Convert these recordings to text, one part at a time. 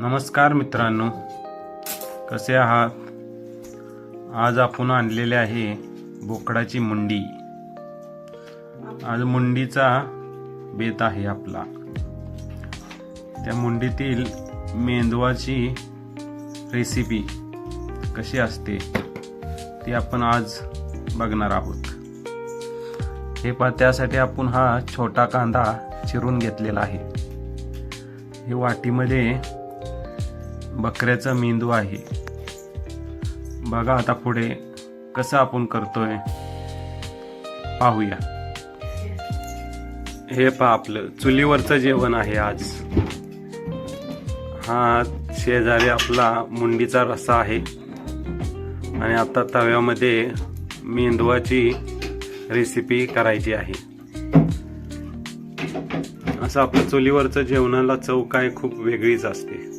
नमस्कार मित्रांनो. कसे आहात? आज आपण आणलेले आहे बोकडाची मुंडी. आज मुंडीचा बेत आहे आपला. त्या मुंडीतील मेंदवाची रेसिपी कशी असते ती आपण आज बघणार आहोत. हे पा त्यासाठी आपण हा छोटा कांदा चिरून घेतलेला आहे. हे वाटीमध्ये बकऱ्याचा मेंदू आहे. बघा आता पुढे कसं आपण करतोय. पाहूया. हे पहा आपलं चुलीवरचं जेवण आहे आज. हा शेजारी आपला मुंडीचा रस्सा आहे. आणि आता तव्यामध्ये मेंदवाची रेसिपी करायची आहे. असं आपलं चुलीवरचं जेवणाला चव काय खूप वेगळीच असते.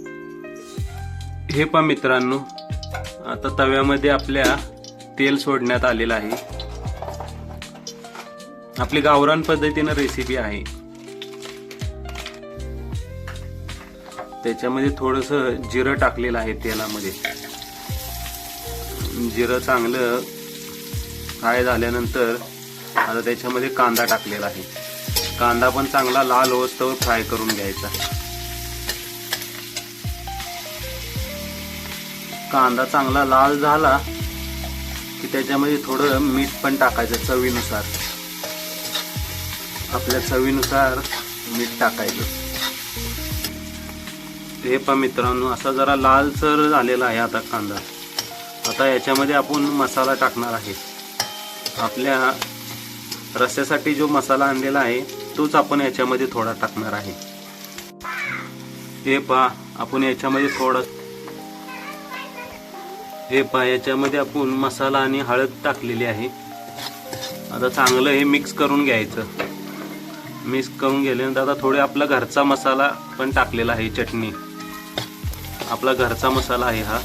हे पा मित्रांनो आता तव्यामध्ये आपल्या तेल सोडण्यात आलेलं आहे. आपली गावरान पद्धतीनं रेसिपी आहे. त्याच्यामध्ये थोडस जिरं टाकलेलं आहे तेलामध्ये. जिरं चांगलं फ्राय झाल्यानंतर आता त्याच्यामध्ये कांदा टाकलेला आहे. कांदा पण चांगला लाल होस्तवर फ्राय करून घ्यायचा. कांदा चांगला लाल झाला की त्याच्यामध्ये थोडं मीठ पण टाकायचं चवीनुसार. आपल्या चवीनुसार मीठ टाकायचं. हे पण मित्रांनो असा जरा लालसर झालेला आहे आता कांदा. आता याच्यामध्ये आपण मसाला टाकणार आहे. आपल्या रस्स्यासाठी जो मसाला आणलेला आहे तोच आपण याच्यामध्ये थोडा टाकणार आहे. हे पहा आपण याच्यामध्ये थोडं हे पहा याच्यामध्ये आपण मसाला आणि हळद टाकलेली आहे. आता चांगलं हे मिक्स करून घ्यायचं. मिक्स करून गेल्यानंतर आता थोडे आपला घरचा मसाला पण टाकलेला आहे चटणी. आपला घरचा मसाला आहे हा.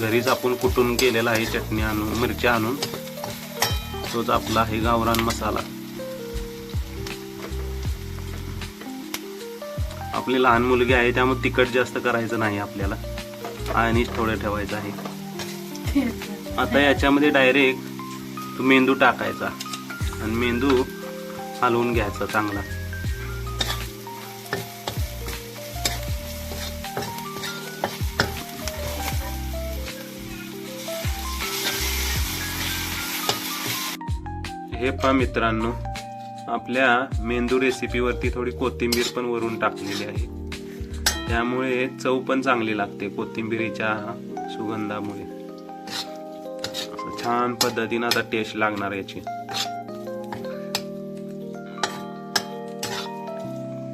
घरीच आपण कुटून केलेला आहे चटणी आणून मिरच्या आणून. तोच आपला आहे गावरान मसाला. आपली लहान मुलगी आहे त्यामुळे तिखट जास्त करायचं नाही आपल्याला. आणि थोडं ठेवायचं आहे. आता याच्यामध्ये डायरेक्ट तो मेंदू टाकायचा आणि मेंदू हलवून घ्यायचा चांगला. हे पहा मित्रांनो आपल्या मेंदू रेसिपीवरती थोडी कोथिंबीर पण वरून टाकलेली आहे. त्यामुळे चव पण चांगली लागते कोथिंबीरीच्या सुगंधामुळे. छान पद्धतीनं आता टेस्ट लागणार याची.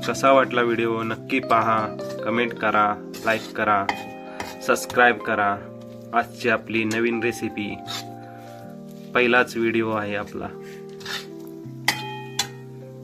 कसा वाटला व्हिडिओ नक्की पहा. कमेंट करा लाईक करा सबस्क्राईब करा. आजची आपली नवीन रेसिपी पहिलाच व्हिडिओ आहे आपला.